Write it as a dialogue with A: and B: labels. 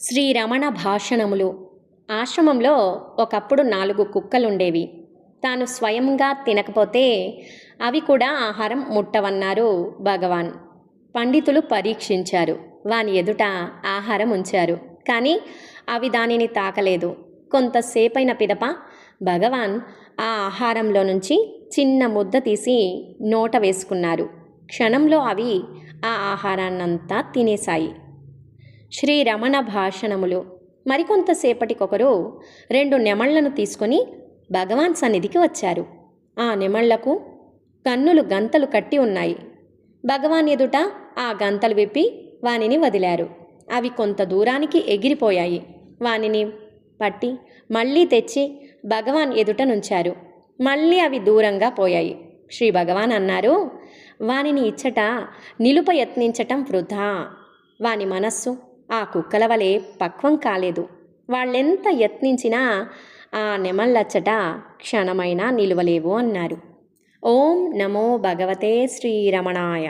A: శ్రీరమణ భాషణములు. ఆశ్రమంలో ఒకప్పుడు నాలుగు కుక్కలుండేవి. తాను స్వయంగా తినకపోతే అవి కూడా ఆహారం ముట్టవన్నారు భగవాన్. పండితులు పరీక్షించారు. వాని ఎదుట ఆహారం ఉంచారు. కానీ అవి దానిని తాకలేదు. కొంతసేపైన పిదప భగవాన్ ఆ ఆహారంలో నుంచి చిన్న ముద్ద తీసి నోట వేసుకున్నారు. క్షణంలో అవి ఆ ఆహారాన్నంతా తినేశాయి. శ్రీ రమణ భాషణములు. మరికొంతసేపటికొకరు రెండు నెమళ్ళను తీసుకొని భగవాన్ సన్నిధికి వచ్చారు. ఆ నెమళ్ళకు కన్నులు గంతలు కట్టి ఉన్నాయి. భగవాన్ ఎదుట ఆ గంతలు విప్పి వానిని వదిలారు. అవి కొంత దూరానికి ఎగిరిపోయాయి. వానిని పట్టి మళ్ళీ తెచ్చి భగవాన్ ఎదుట నుంచారు. మళ్ళీ అవి దూరంగా పోయాయి. శ్రీ భగవాన్ అన్నారు వానిని ఇచ్చట నిలుప యత్నించటం వృధా. వాని మనస్సు ఆ కుక్కల వలె పక్వం కాలేదు. వాళ్ళెంత యత్నించినా ఆ నెమళ్ళచ్చట క్షణమైనా నిలువలేవు అన్నారు. ఓం నమో భగవతే శ్రీరమణాయ.